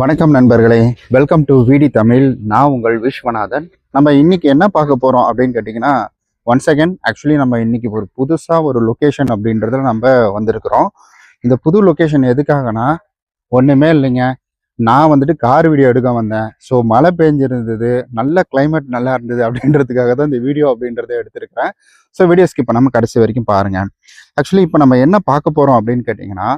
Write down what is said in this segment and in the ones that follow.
வணக்கம் நண்பர்களே. Welcome to விடி தமிழ். நான் உங்கள் விஸ்வநாதன். நம்ம இன்றைக்கி என்ன பார்க்க போகிறோம் அப்படின்னு கேட்டிங்கன்னா ஒன் செகண்ட் ஆக்சுவலி நம்ம இன்றைக்கி ஒரு புதுசாக ஒரு லொக்கேஷன் அப்படின்றதுல நம்ம வந்திருக்கிறோம். இந்த புது லொக்கேஷன் எதுக்காகனா ஒன்றுமே இல்லைங்க. நான் வந்துட்டு கார் வீடியோ எடுக்க வந்தேன். ஸோ மழை பெஞ்சிருந்தது. நல்ல கிளைமேட் நல்லா இருந்தது அப்படின்றதுக்காக தான் இந்த வீடியோ அப்படின்றத எடுத்திருக்கிறேன். ஸோ வீடியோ ஸ்கிப் பண்ணாமல் கடைசி வரைக்கும் பாருங்கள் ஆக்சுவலி இப்போ நம்ம என்ன பார்க்க போகிறோம் அப்படின்னு கேட்டிங்கன்னா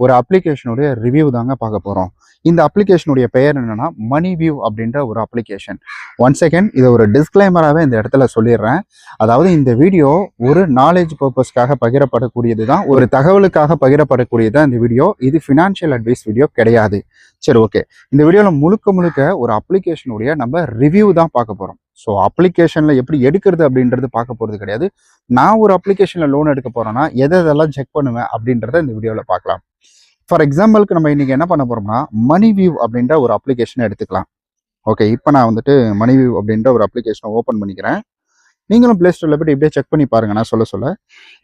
ஒரு அப்ளிகேஷனுடைய ரிவ்யூ தாங்க பார்க்க போகிறோம் இந்த அப்ளிகேஷனுடைய பெயர் என்னென்னா மணி வியூ அப்படின்ற ஒரு அப்ளிகேஷன் ஒன் செகண்ட் இதை ஒரு டிஸ்க்ளைமராகவே இந்த இடத்துல சொல்லிடுறேன். அதாவது இந்த வீடியோ ஒரு நாலேஜ் பர்பஸ்க்காக பகிரப்படக்கூடியது தான் ஒரு தகவலுக்காக பகிரப்படக்கூடியது தான் இந்த வீடியோ இது ஃபினான்ஷியல் அட்வைஸ் வீடியோ கிடையாது. சரி ஓகே இந்த வீடியோவில் முழுக்க முழுக்க ஒரு அப்ளிகேஷனுடைய நம்ம ரிவ்யூ தான் பார்க்க போகிறோம் ஸோ அப்ளிகேஷனில் எப்படி எடுக்கிறது அப்படின்றது பார்க்க போகிறது கிடையாது. நான் ஒரு அப்ளிகேஷனில் லோன் எடுக்க போகிறேன்னா எதை எதெல்லாம் செக் பண்ணுவேன் அப்படின்றத இந்த வீடியோவில் பார்க்கலாம். ஃபார் எக்ஸாம்பிளுக்கு நம்ம இன்றைக்கி என்ன பண்ண போகிறோம்னா மணி வியூ அப்படின்ற ஒரு அப்ளிகேஷனை எடுத்துக்கலாம். ஓகே இப்போ நான் வந்துட்டு மணி வியூ அப்படின்ற ஒரு அப்ளிகேஷனை ஓப்பன் பண்ணிக்கிறேன். நீங்களும் ப்ளே ஸ்டோரில் போய்ட்டு இப்படியே செக் பண்ணி பாருங்க நான் சொல்ல சொல்ல.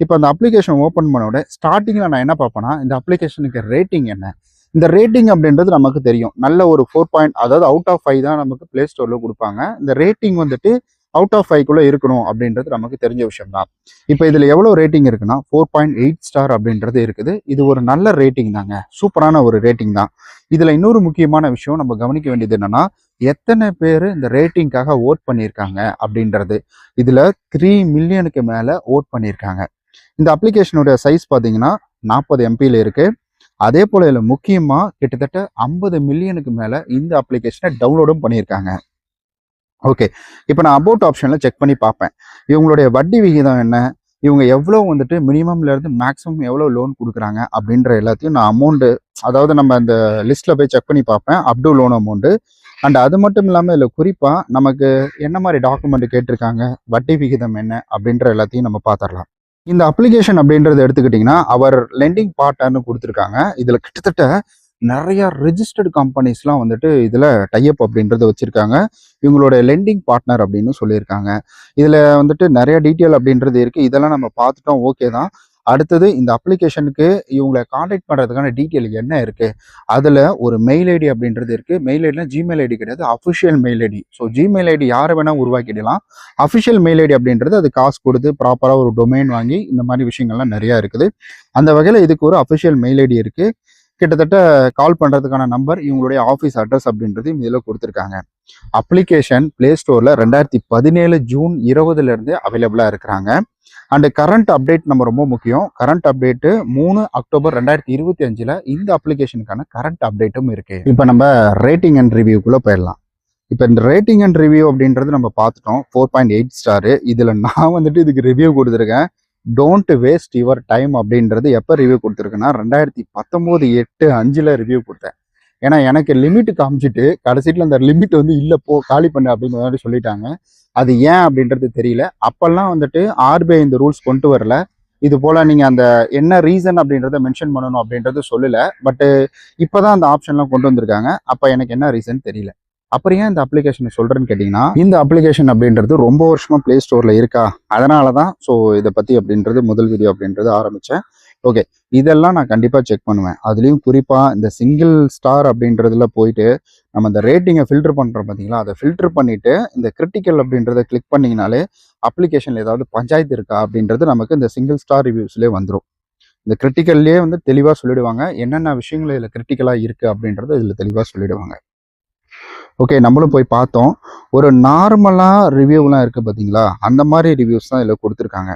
இப்போ அந்த அப்ளிகேஷன் ஓப்பன் பண்ணோட ஸ்டார்டிங்கில் நான் என்ன பார்ப்பேன்னா இந்த அப்ளிகேஷனுக்கு ரேட்டிங் என்ன? இந்த ரேட்டிங் அப்படின்றது நமக்கு தெரியும். நல்ல ஒரு ஃபோர் பாயிண்ட் அதாவது அவுட் ஆஃப் ஃபைவ் தான் நமக்கு ப்ளே ஸ்டோரில் கொடுப்பாங்க. இந்த ரேட்டிங் வந்துட்டு அவுட் ஆஃப் ஃபைவ்க்குள்ளே இருக்கணும் அப்படின்றது நமக்கு தெரிஞ்ச விஷயம் தான் இப்போ இதில் எவ்வளோ ரேட்டிங் இருக்குன்னா ஃபோர் பாயிண்ட் எயிட் ஸ்டார் அப்படின்றது இருக்குது. இது ஒரு நல்ல ரேட்டிங் தாங்க. சூப்பரான ஒரு ரேட்டிங் தான். இதில் இன்னொரு முக்கியமான விஷயம் நம்ம கவனிக்க வேண்டியது என்னென்னா எத்தனை பேர் இந்த ரேட்டிங்காக ஓட் பண்ணியிருக்காங்க அப்படின்றது. இதில் த்ரீ மில்லியனுக்கு மேலே ஓட் பண்ணியிருக்காங்க. இந்த அப்ளிகேஷனுடைய சைஸ் பார்த்தீங்கன்னா நாற்பது எம்பியில் இருக்குது அதே போல இதில் முக்கியமாக கிட்டத்தட்ட ஐம்பது மில்லியனுக்கு மேலே இந்த அப்ளிகேஷனை டவுன்லோடும் பண்ணியிருக்காங்க. ஓகே இப்போ நான் அபவுட் ஆப்ஷனில் செக் பண்ணி பார்ப்பேன். இவங்களுடைய வட்டி விகிதம் என்ன? இவங்க எவ்வளோ வந்துட்டு மினிமம்ல இருந்து மேக்ஸிமம் எவ்வளோ லோன் கொடுக்குறாங்க? அப்படின்ற எல்லாத்தையும் நான் அமௌண்ட்டு அதாவது நம்ம அந்த லிஸ்ட்டில் போய் செக் பண்ணி பார்ப்பேன். அப்டு லோன் அமௌண்ட்டு அண்ட் அது மட்டும் இல்லாமல் இதில் குறிப்பாக நமக்கு என்ன மாதிரி டாக்குமெண்ட் கேட்டிருக்காங்க? வட்டி விகிதம் என்ன? அப்படின்ற எல்லாத்தையும் நம்ம பார்த்துடலாம். இந்த அப்ளிகேஷன் அப்படின்றத எடுத்துக்கிட்டிங்கன்னா அவர் லெண்டிங் பார்ட்டர்னு கொடுத்துருக்காங்க. இதில் கிட்டத்தட்ட நிறைய ரெஜிஸ்டர்டு கம்பெனிஸ்லாம் வந்துட்டு இதில் டைப் அப்படின்றத வச்சுருக்காங்க. இவங்களோட லெண்டிங் பார்ட்னர் அப்படின்னு சொல்லியிருக்காங்க. இதில் வந்துட்டு நிறைய டீட்டெயில் அப்படின்றது இருக்குது இதெல்லாம் நம்ம பார்த்துட்டோம் ஓகே தான். அடுத்தது இந்த அப்ளிகேஷனுக்கு இவங்களை காண்டாக்ட் பண்ணுறதுக்கான டீட்டெயில் என்ன இருக்குது அதில் ஒரு மெயில் ஐடி அப்படின்றது இருக்குது மெயில் ஐடினா ஜிமெயில் ஐடி கிடையாது. Official mail ID so Gmail ID யாரை வேணால் உருவாக்கிடலாம். அஃபிஷியல் மெயில் ஐடி அப்படின்றது அது காசு கொடுத்து ப்ராப்பராக ஒரு டொமைன் வாங்கி இந்த மாதிரி விஷயங்கள்லாம் நிறையா இருக்குது. அந்த வகையில் இதுக்கு ஒரு அஃபிஷியல் மெயில் ஐடி இருக்குது கிட்டத்தட்ட கால் பண்ணுறதுக்கான நம்பர் இவங்களுடைய ஆஃபீஸ் அட்ரஸ் அப்படின்றதையும் இதில் கொடுத்துருக்காங்க. அப்ளிகேஷன் பிளே ஸ்டோரில் ரெண்டாயிரத்தி பதினேழு ஜூன் இருபதுலேருந்து அவைலபிளாக இருக்கிறாங்க. அண்டு கரண்ட் அப்டேட் நம்ம ரொம்ப முக்கியம். கரண்ட் அப்டேட்டு மூணு அக்டோபர் ரெண்டாயிரத்தி இருபத்தி அஞ்சில் இந்த அப்ளிகேஷனுக்கான கரண்ட் அப்டேட்டும் இருக்குது இப்போ நம்ம ரேட்டிங் அண்ட் ரிவ்யூக்குள்ளே போயிடலாம். இப்போ இந்த ரேட்டிங் அண்ட் ரிவ்யூ அப்படின்றது நம்ம பார்த்துட்டோம். ஃபோர் பாயிண்ட் எயிட் ஸ்டாரு இதில் நான் வந்துட்டு இதுக்கு ரிவ்யூ கொடுத்துருக்கேன். டோன்ட் வேஸ்ட் யுவர் டைம் அப்படின்றது எப்போ ரிவ்யூ கொடுத்துருக்குன்னா ரெண்டாயிரத்தி பத்தொம்போது எட்டு அஞ்சில் ரிவ்யூ கொடுத்தேன். ஏன்னா எனக்கு லிமிட் காமிச்சிட்டு கடைசியில் அந்த லிமிட் வந்து இல்லை போ காலி பண்ணு அப்படிங்கிற மாதிரி சொல்லிட்டாங்க. அது ஏன் அப்படின்றது தெரியல. அப்போல்லாம் வந்துட்டு ஆர்பிஐ இந்த ரூல்ஸ் கொண்டு வரல. இது போல் நீங்கள் அந்த என்ன ரீசன் அப்படின்றத மென்ஷன் பண்ணணும் அப்படின்றது சொல்லலை. பட்டு இப்போ தான் அந்த ஆப்ஷன்லாம் கொண்டு வந்திருக்காங்க. அப்போ எனக்கு என்ன ரீசன் தெரியல. அப்புறம் ஏன் இந்த அப்ளிகேஷனை சொல்கிறேன்னு கேட்டிங்கன்னா இந்த அப்ளிகேஷன் அப்படின்றது ரொம்ப வருஷமாக ப்ளே ஸ்டோரில் இருக்கா? அதனால தான் ஸோ இதை பற்றி அப்படின்றது முதல் வீடியோ அப்படின்றது ஆரம்பித்தேன் ஓகே இதெல்லாம் நான் கண்டிப்பாக செக் பண்ணுவேன். அதுலேயும் குறிப்பாக இந்த சிங்கிள் ஸ்டார் அப்படின்றதுல போயிட்டு நம்ம இந்த ரேட்டிங்கை ஃபில்டர் பண்ணுறோம் பார்த்தீங்களா அதை ஃபில்டர் பண்ணிவிட்டு இந்த கிரிட்டிக்கல் அப்படின்றத கிளிக் பண்ணிங்கனாலே அப்ளிகேஷனில் ஏதாவது பஞ்சாயத்து இருக்கா? அப்படின்றது நமக்கு இந்த சிங்கிள் ஸ்டார் ரிவ்யூஸ்லேயே வந்துடும் இந்த கிரிட்டிக்கல்லே வந்து தெளிவாக சொல்லிடுவாங்க. என்னென்ன விஷயங்கள் இதில் கிரிட்டிக்கலாக இருக்குது அப்படின்றத இதில் தெளிவாக சொல்லிடுவாங்க. ஓகே நம்மளும் போய் பார்த்தோம். ஒரு நார்மலாக ரிவ்யூலாம் இருக்குது பார்த்தீங்களா அந்த மாதிரி ரிவ்யூஸ் தான் இதில் கொடுத்துருக்காங்க.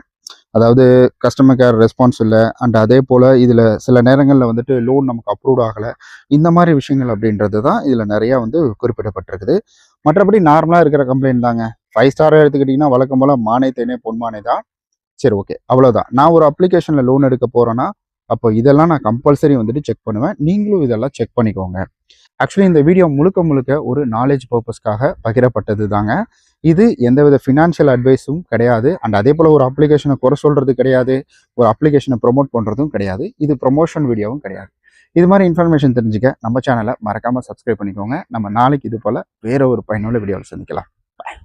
அதாவது கஸ்டமர் கேர் ரெஸ்பான்ஸ் இல்லை அண்ட் அதே போல் இதில் சில நேரங்களில் வந்துட்டு லோன் நமக்கு அப்ரூவ் ஆகலை. இந்த மாதிரி விஷயங்கள் அப்படின்றது தான் இதில் நிறையா வந்து குறிப்பிடப்பட்டிருக்குது. மற்றபடி நார்மலாக இருக்கிற கம்ப்ளைண்ட் தாங்க. ஃபைவ் ஸ்டாராக எடுத்துக்கிட்டிங்கன்னா வழக்கம் போல் மானை தேனே பொன்மானை தான். சரி ஓகே அவ்வளோதான் நான் ஒரு அப்ளிகேஷனில் லோன் எடுக்க போகிறேன்னா அப்போ இதெல்லாம் நான் கம்பல்சரி வந்துட்டு செக் பண்ணுவேன். நீங்களும் இதெல்லாம் செக் பண்ணிக்கோங்க. ஆக்சுவலி இந்த வீடியோ முழுக்க முழுக்க ஒரு நாலேஜ் பர்பஸ்க்காக பகிரப்பட்டது தாங்க இது எந்தவித ஃபினான்ஷியல் அட்வைஸும் கிடையாது. அண்ட் அதே போல் ஒரு அப்ளிகேஷனை குறை சொல்கிறது கிடையாது. ஒரு அப்ளிகேஷனை ப்ரொமோட் பண்ணுறதும் கிடையாது. இது ப்ரொமோஷன் வீடியோவும் கிடையாது. இது மாதிரி இன்ஃபர்மேஷன் தெரிஞ்சுக்க நம்ம சேனலை மறக்காமல் சப்ஸ்கிரைப் பண்ணிக்கோங்க. நம்ம நாளைக்கு இது போல் வேற ஒரு பயனுள்ள வீடியோவில் சந்திக்கலாம். பாய்